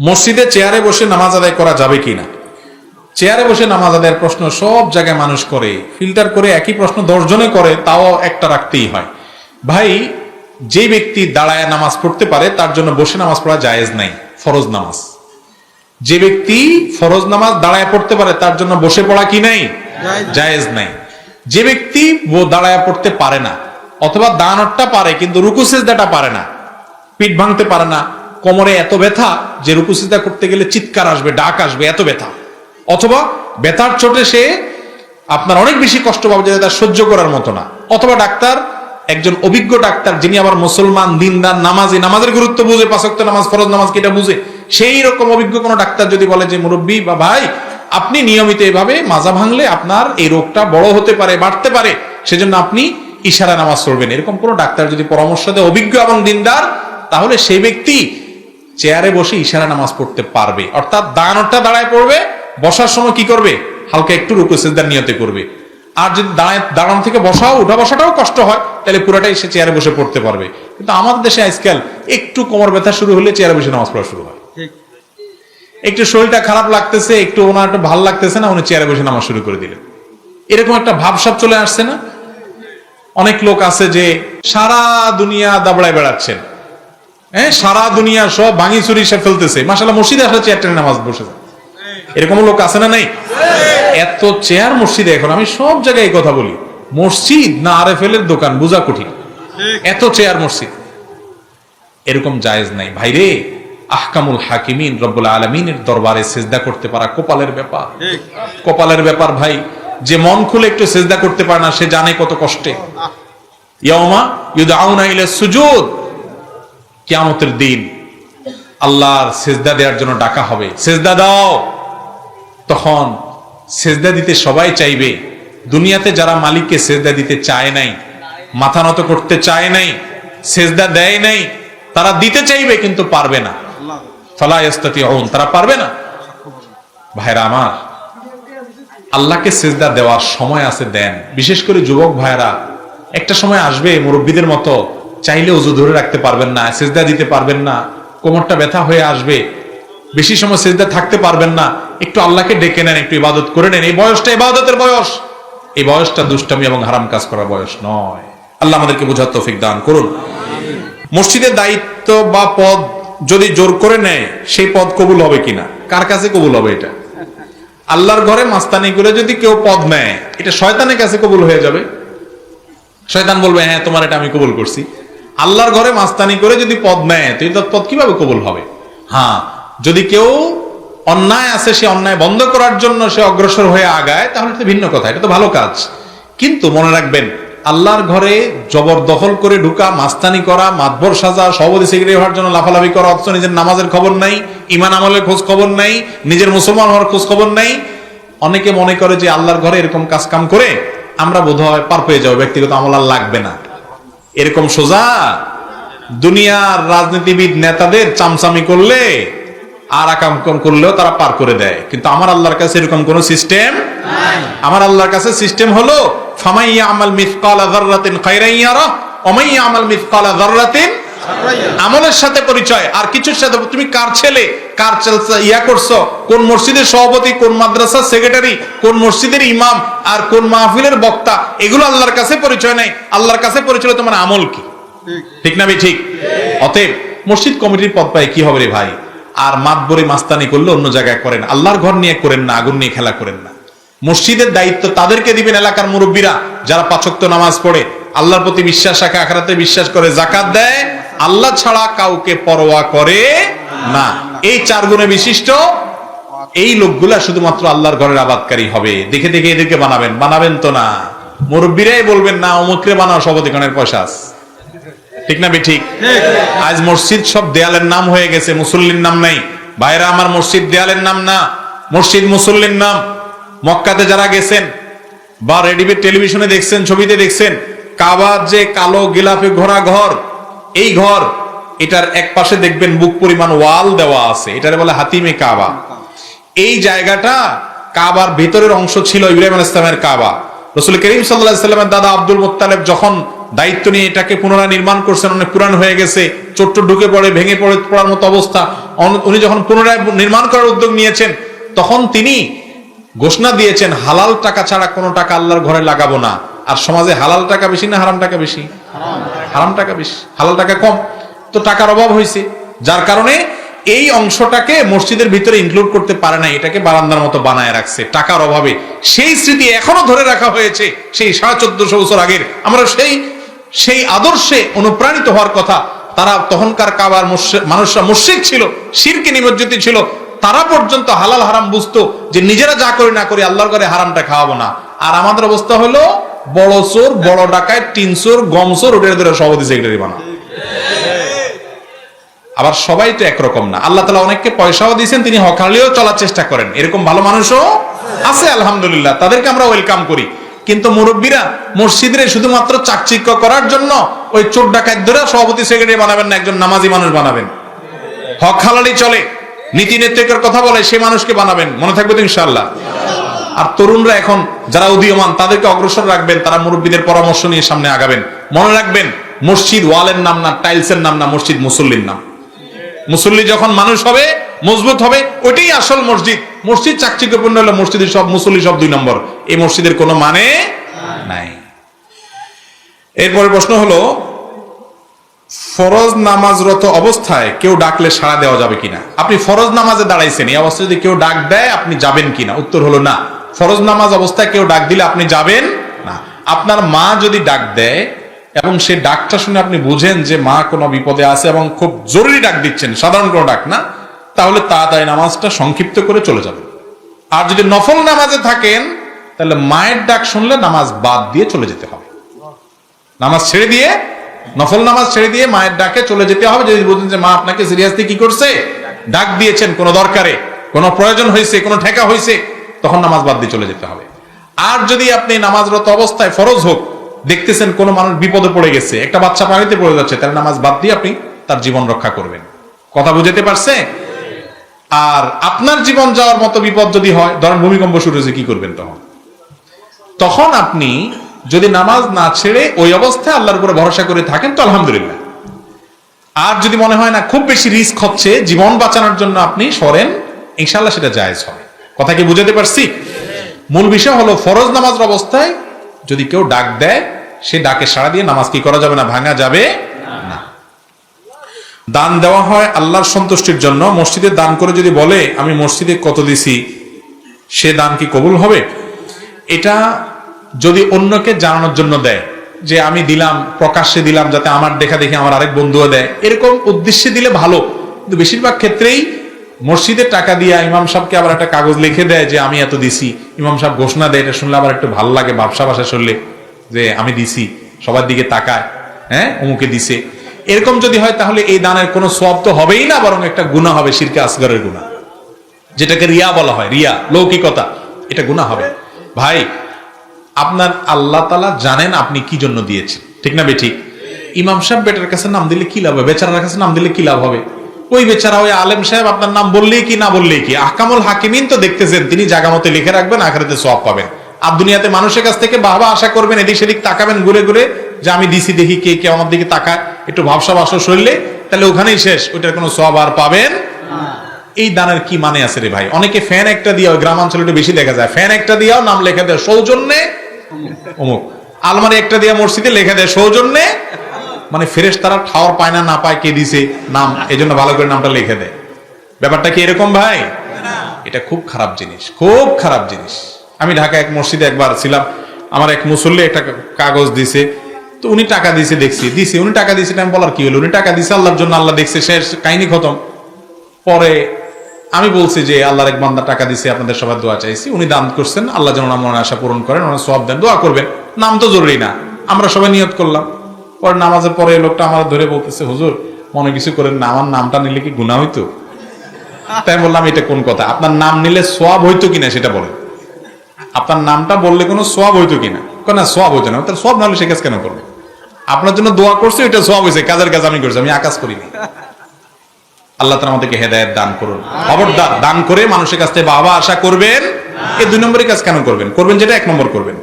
মসজিদে চেয়ারে বসে নামাজ আদায় করা যাবে কিনা? চেয়ারে বসে নামাজ আদায়ের প্রশ্ন সব জায়গায় মানুষ করে ফিল্টার করে একই প্রশ্ন দশজনে করে তাও একটা রাখতেই হয়। ভাই যে ব্যক্তি দাঁড়ায় নামাজ পড়তে পারে তার জন্য বসে নামাজ পড়া জায়েজ নাই ফরজ নামাজ। যে ব্যক্তি ফরজ নামাজ দাঁড়ায় পড়তে পারে তার জন্য বসে পড়া কি নাই? জায়েজ নাই। যে ব্যক্তি ব- দাঁড়ায় পড়তে পারে না অথবা দানটা পারে কিন্তু রুকু সেজদাটা পারে না পিঠ ভাঙতে পারে না কোমরে এত ব্যথা যে সিজদা করতে গেলে চিৎকার আসবে, ডাক আসবে, এত ব্যথা। অথবা ব্যথার চোটে সে আপনার অনেক বেশি কষ্ট পাবে যেটা তার সহ্য করার মতো না। অথবা ডাক্তার, একজন অভিজ্ঞ ডাক্তার যিনি আবার মুসলমান, দিনদার, নামাজি, নামাজের গুরুত্ব বুঝে পাঁচক্ত নামাজ, ফরজ নামাজ কিটা বুঝে? সেই রকম অভিজ্ঞ কোনো ডাক্তার যদি বলে যে, মুরব্বী বা ভাই, আপনি নিয়মিত এভাবে মাজা ভাঙলে আপনার এই রোগটা বড় হতে পারে, বাড়তে পারে। সেজন্য আপনি ইশারা নামাজ পড়বেন। এরকম কোনো ডাক্তার যদি পরামর্শ দেয়, অভিজ্ঞ এবং দিনদার, তাহলে সেই ব্যক্তি চেয়ারে বসে ইশারা নামাজ পড়তে পারবে। অর্থাৎ দানটা দাঁড়ায় পড়বে বসার সময় কি করবে? হালকা একটু রুকু সেজদার নিয়তে করবে। আর যদি দাঁড়ায় দাঁড়ান থেকে বসাও উঠা বসাটাও কষ্ট হয় তাহলে পুরোটাই সে চেয়ারে বসে পড়তে পারবে। কিন্তু আমাদের দেশে আজকাল একটু কোমর ব্যথা শুরু হলে চেয়ারে বসে নামাজ পড়া শুরু হয়। একটু শরীরটা খারাপ লাগতেছে একটু ওনার একটু ভালো লাগতেছে না উনি চেয়ারে বসে নামাজ শুরু করে দিলেন। এরকম একটা ভাবসাব চলে আসছে না? অনেক লোক আছে যে সারা দুনিয়া দাবড়ায় বেড়াচ্ছেন। হ্যাঁ সারা দুনিয়া সব ভাঙি চুরি সে ফেলতেছে। মাসাল্লাহ মসজিদে আসলে চেয়ার টেনে নামাজ বসে যায়। এরকম লোক আছে না নাই? এত চেয়ার মসজিদে এখন আমি সব জায়গায় কথা বলি। মসজিদ না আর এফ এর দোকান, বুঝা কঠিন। এত চেয়ার মসজিদ। এরকম জায়েজ নাই। ভাইরে, আহকামুল হাকিমিন রব্বুল আলমিনের দরবারে সেজদা করতে পারা কপালের ব্যাপার। কপালের ব্যাপার ভাই, যে মন খুলে একটু সেজদা করতে পারে না, সে জানে কত কষ্টে। ইয়াউমা ইউদাউনা ইলা সুজুদ। কিয়ামতের দিন আল্লাহর সেজদা দেওয়ার জন্য ডাকা হবে। সেজদা দাও। তখন সেজদা দিতে সবাই চাইবে। দুনিয়াতে যারা মালিককে সেজদা দিতে চায় নাই, মাথা নত করতে চায় নাই, সেজদা দেয় নাই, তারা দিতে চাইবে কিন্তু পারবে না। আল্লাহ ফলা ইস্তাতিউন তারা পারবে না। ভাইরা আমার, আল্লাহকে সেজদা দেওয়ার সময় আছে দেন। বিশেষ করে যুবক ভাইরা একটা সময় আসবে মুরব্বীদের মতো চাইলে উজু ধরে রাখতে পারবেন না, সেজদা দিতে পারবেন না, কোমরটা ব্যথা হয়ে আসবে, বেশি সময় সেজদা থাকতে পারবেন না, একটু আল্লাহকে ডেকে নেন, একটু ইবাদত করে নেন, এই বয়সটা ইবাদতের বয়স। এই বয়সটা দুষ্টামি এবং হারাম কাজ করার বয়স নয়। আল্লাহ আমাদেরকে বোঝার তৌফিক দান করুন। মসজিদের দায়িত্ব বা পদ যদি জোর করে নেয়, সেই পদ কবুল হবে কিনা? কার কাছে কবুল হবে এটা? আল্লাহর ঘরে মাস্তানি করে যদি কেউ পদ নেয়, এটা শয়তানের কাছে কবুল হয়ে যাবে? শয়তান বলবে হ্যাঁ তোমার এটা আমি কবুল করছি। আল্লাহর ঘরে মাস্তানি করে যদি পদ নেয়, তো এই পদ কীভাবে কবুল হবে? হ্যাঁ যদি কেউ অন্যায় আছে, সে অন্যায় বন্ধ করার জন্য সে অগ্রসর হয়ে আগায়, তাহলে তো ভিন্ন কথা, এটা তো ভালো কাজ। কিন্তু মনে রাখবেন, আল্লাহর ঘরে জবরদখল করে ঢুকা, মাস্তানি করা, মাতবর সাজা সভাপতি সেক্রেটারি হওয়ার জন্য লাফালাফি করা, অথচ নিজের নামাজের খবর নাই ইমান আমলের খোঁজ খবর নাই, নিজের মুসলমান হওয়ার খোঁজ খবর নাই, অনেকে মনে করে যে আল্লাহর ঘরে এরকম কাজ কাম করে, আমরা বোধ হয় পার পেয়ে যাব, ব্যক্তিগত আমল আর লাগবে না। এরকম সোজা? দুনিয়ার রাজনীতিবিদ নেতাদের চামচামি করলে আর আকাম কম করলেও তারা পার করে দেয়। কিন্তু আমার আল্লাহর কাছে এরকম কোন সিস্টেম আমার আল্লাহর কাছে সিস্টেম হলো, ফামাইয়া আমাল মিসকালা যাররাতিন খাইরাইয়ারা অমাইয়া আমাল মিসকালা যাররাতিন আমলের সাথে পরিচয় আর কিছুর সাথে তুমি কার ছেলে কার ইয়া করছ? কোন মসজিদের সভাপতি কোন মাদ্রাসার সেক্রেটারি কোন মসজিদের ইমাম আর কোন মাহফিলের বক্তা? এগুলো আল্লাহর কাছে পরিচয় নাই। আল্লাহর কাছে পরিচয় তোমার আমল কি? ঠিক। না ভাই ঠিক? অতএব মসজিদ কমিটির পদ পায় কি হবে রে ভাই? আর মাতবরে মাস্তানি করলে অন্য জায়গায় করেন আল্লাহর ঘর নিয়ে করেন না আগুন নিয়ে খেলা করেন না। মসজিদের দায়িত্ব তাদেরকে দিবেন এলাকার মুরব্বীরা যারা পাচক্ত নামাজ পড়ে। আল্লাহর প্রতি বিশ্বাস রাখে আখরাতে বিশ্বাস করে জাকাত দেয় আল্লাহ ছাড়া কাউকে পরোয়া করে না। এই চার গুণে বিশিষ্ট এই লোকগুলা শুধুমাত্র আল্লাহর ঘরের আবাদকারী হবে। দেখে দেখে এদেরকে বানাবেন। বানাবেন তো না। মুরব্বীরাই বলবেন, না, অমুকরে বানাও সভাধিকরণের পয়সা আছে। ঠিক না ঠিক আজ মসজিদ সব দেয়ালের নাম হয়ে গেছে, মুসল্লির নাম নাই। বাইরে আমার মসজিদ দেয়ালের নাম না। মসজিদ মুসল্লির নাম। মক্কাতে যারা গেছেন বা রেডিমেড টেলিভিশনে দেখছেন, ছবিতে দেখছেন, কাবার যে কালো গিলাফে ঘোরা ঘর এই ঘর, এটার এক পাশে দেখবেন বুক পরিমাণ ওয়াল দেওয়া আছে। এটারে বলে হাতিমে কাবা। এই জায়গাটা কাবার ভেতরের অংশ ছিল ইব্রাহিম ইসলামের কাবা। রসুল করিম সাল্লাহ দাদা আব্দুল মোত্তালেব যখন দায়িত্ব নিয়ে এটাকে পুনরায় নির্মাণ করছেন, অনেক পুরান হয়ে গেছে চোট্ট ঢুকে পড়ে, ভেঙে পড়ে পড়ার মতো অবস্থা। উনি যখন পুনরায় নির্মাণ করার উদ্যোগ নিয়েছেন, তখন তিনি ঘোষণা দিয়েছেন, হালাল টাকা ছাড়া কোনো টাকা আল্লাহর ঘরে লাগাবো না। আর সমাজে হালাল টাকা বেশি না হারাম টাকা বেশি? হারাম টাকা বেশি, হালাল টাকা কম। তো টাকার অভাব হয়েছে। যার কারণে এই অংশটাকে মসজিদের ভিতরে ইনক্লুড করতে পারে না এটাকে বারান্দার মতো বানায় রাখছে। টাকার অভাবে। সেই স্মৃতি এখনও ধরে রাখা হয়েছে, সেই সাড়ে চোদ্দশো বছর আগের। আমরা সেই সেই আদর্শে অনুপ্রাণিত হওয়ার কথা। তারা তখনকার কাবার মানুষরা মুশ্রিক ছিল, শিরকে নিমজ্জিত ছিল। তারা পর্যন্ত হালাল হারাম বুঝতো যে নিজেরা যা করি না করি আল্লাহর করে হারামটা খাওয়াবো না। আর আমাদের অবস্থা হলো বড় চোর, বড় ডাকায় তিন চোর, গম চোর, ওটার ধরে সভাপতি সেক্রেটারি বানা আবার সবাই তো একরকম না। আল্লাহ তালা অনেককে পয়সাও দিয়েছেন, তিনি হকালিও চলার চেষ্টা করেন। এরকম ভালো মানুষও আছে, আলহামদুলিল্লাহ। তাদেরকে আমরা ওয়েলকাম করি। কিন্তু মুরব্বীরা মসজিদে শুধুমাত্র চাকচিক্য করার জন্য ওই চোর ডাকাত ধরে সভাপতি সেক্রেটারি বানাবেন না, একজন নামাজি মানুষ বানাবেন। হক চলে নীতি নেতৃত্বের কথা বলে সে মানুষকে বানাবেন। মনে থাকবে তো ইনশাল্লাহ আর তরুণরা এখন যারা উদীয়মান, তাদেরকে অগ্রসর রাখবেন, তারা মুরব্বীদের পরামর্শ নিয়ে সামনে আগাবেন। মনে রাখবেন, মসজিদ ওয়ালের নাম না, টাইলসের নাম না, মসজিদ মুসল্লির নাম। মুসল্লি যখন মানুষ হবে, মজবুত হবে, ওইটাই আসল মসজিদ। মসজিদ চাকচিক্যপূর্ণ হলো মসজিদের সব, মুসল্লি সব দুই নম্বর। এই মসজিদের কোনো মানে নাই। এরপরে প্রশ্ন হলো, ফরজ নামাজরত অবস্থায় কেউ ডাকলে সাড়া দেওয়া যাবে কিনা? আপনি ফরজ নামাজে দাঁড়াইছেন, এই অবস্থায় যদি কেউ ডাক দেয়, আপনি যাবেন কিনা? উত্তর হলো না। ফরজ নামাজ অবস্থায় কেউ ডাক দিলে আপনি যাবেন? না। আপনার মা যদি ডাক দেয় এবং সে ডাকটা শুনে আপনি বুঝেন যে মা কোনো বিপদে আছে এবং খুব জরুরি ডাক দিচ্ছেন, সাধারণ কোনো ডাক না, তাহলে তাড়াতাড়ি নামাজটা সংক্ষিপ্ত করে চলে যাবে আর যদি নফল নামাজে থাকেন, তাহলে মায়ের ডাক শুনলে নামাজ বাদ দিয়ে চলে যেতে হবে। নামাজ ছেড়ে দিয়ে, নফল নামাজ ছেড়ে দিয়ে মায়ের ডাকে চলে যেতে হবে। যদি বুঝেন যে মা আপনাকে সিরিয়াসলি কি করছে? ডাক দিয়েছেন, কোনো দরকারে, কোনো প্রয়োজন হয়েছে, কোনো ঠেকা হয়েছে তখন নামাজ বাদ দিয়ে চলে যেতে হবে। আর যদি আপনি নামাজরত অবস্থায় ফরজ হোক, দেখতেছেন কোনো মানুষ বিপদে পড়ে গেছে, একটা বাচ্চা পানিতে পড়ে যাচ্ছে তাহলে নামাজ বাদ দিয়ে আপনি তার জীবন রক্ষা করবেন। কথা বুঝতে পারছে? আর আপনার জীবন যাওয়ার মতো বিপদ যদি হয়, ধরেন ভূমিকম্প শুরু হয়েছে, কি করবেন তখন? তখন আপনি যদি নামাজ না ছেড়ে ওই অবস্থায় আল্লাহর উপরে ভরসা করে থাকেন, তো আলহামদুলিল্লাহ। আর যদি মনে হয় না, খুব বেশি রিস্ক হচ্ছে, জীবন বাঁচানোর জন্য আপনি সরেন ইনশাল্লাহ সেটা জায়েজ হবে। কথা কি বুঝাতে পারছি? মূল বিষয় হলো ফরজ নামাজের অবস্থায় যদি কেউ ডাক দেয়, সে ডাকে সাড়া দিয়ে নামাজ কি করা যাবে না, ভাঙা যাবে না। দান দেওয়া হয় আল্লাহর সন্তুষ্টির জন্য। মসজিদে দান করে যদি বলে, আমি মসজিদে কত দিছি, সে দান কি কবুল হবে? এটা যদি অন্যকে জানানোর জন্য দেয়, যে আমি দিলাম, প্রকাশ্যে দিলাম, যাতে আমার দেখা দেখে আমার আরেক বন্ধুও দেয়, এরকম উদ্দেশ্যে দিলে ভালো। কিন্তু বেশিরভাগ ক্ষেত্রেই মসজিদের টাকা দিয়ে ইমাম সাহেবকে আবার একটা কাগজ লিখে দেয় যে, আমি এত দিছি। ইমাম সাহেব ঘোষণা দেয়, এটা শুনলে আবার একটু ভালো লাগে ব্যবসা বাসা শুনলে, যে, আমি দিছি, সবার দিকে তাকায়। হ্যাঁ অমুকে দিছে। এরকম যদি হয় তাহলে এই দানের কোনো সব তো হবেই না, বরং একটা গুণা হবে, শিরকে আসগরের গুণা যেটাকে রিয়া বলা হয়, রিয়া, লৌকিকতা, এটা গুণা হবে। ভাই, আপনার আল্লাহ তালা জানেন আপনি কি জন্য দিয়েছেন। ঠিক না বেঠিক ইমাম সাহেব বেটার কাছে নাম দিলে কি লাভ হবে? বেচারার কাছে নাম দিলে কি লাভ হবে? ওই বেচারা ওই আলেম সাহেব আপনার নাম বললেই কি, না বললেই কি? আহকামুল হাকিমিন তো দেখতেছেন, তিনি জাগা মতো লিখে রাখবেন, আখেরাতে সব পাবেন। আর দুনিয়াতে মানুষের কাছ থেকে বাহবা আশা করবেন, এদিক সেদিক তাকাবেন, ঘুরে ঘুরে যে আমি দিছি দেখি কে কে আমার দিকে তাকায়, একটু ভাবসা বাস সরলে তাহলে ওখানেই শেষ, ওইটার কোনো সব আর পাবেন এই দানের কি মানে আছে রে ভাই? অনেকে ফ্যান একটা দিয়ে গ্রামাঞ্চলে একটু বেশি দেখা যায়, ফ্যান একটা দিয়েও নাম লেখা দেয় সৌজন্যে অমুক। আলমারি একটা দিয়ে মসজিদে লেখা দেয় সৌজন্যে মানে ফেরেশ তারা ঠাওয়ার পায় না না পায়, কে দিছে, নাম এই জন্য ভালো করে নামটা লিখে দেয়। ব্যাপারটা কি এরকম ভাই? এটা খুব খারাপ জিনিস, খুব খারাপ জিনিস। আমি ঢাকা এক মসজিদে একবার ছিলাম, আমার এক মুসল্লি একটা কাগজ দিছে, তো উনি টাকা দিছে, দেখছি, দিছে, উনি টাকা দিছে, আমি বলার কি হলো? উনি টাকা দিছে, আল্লাহর জন্য আল্লাহ দেখছে, শেষ, কাহিনী খতম। পরে আমি বলছি যে, আল্লাহর এক বান্দা টাকা দিছে, আপনাদের সবার দোয়া চাইছি, উনি দান করছেন, আল্লাহ যেন আমার আশা পূরণ করেন, ওনার সব দেন, দোয়া করবেন। নাম তো জরুরি না, আমরা সবাই নিয়ত করলাম। পরে নামাজের পরে এই লোকটা আমার ধরে বলতেছে, হুজুর, মনে কিছু করেন না, আমার নামটা নিলে কি গুণা হইতো? তাই বললাম, এটা কোন কথা? আপনার নাম নিলে সোয়াব হইতো কিনা সেটা বলেন। আপনার নামটা বললে কোনো সোয়াব হইতো কিনা? কেন সোয়াব হইতো না। তার সোয়াব নাহলে সে কাজ কেন করবে? আপনার জন্য দোয়া করছে এটা সোয়াব হয়েছে কাজের কাজ আমি করছি, আমি আকাশ করিনি। আল্লাহ তালা আমাদেরকে হেদায়ত দান করুন। খবরদার, দান করে মানুষের কাছ থেকে বাবা আশা করবেন। এই দুই নম্বরের কাজ কেন করবেন? করবেন যেটা, এক নম্বর করবেন।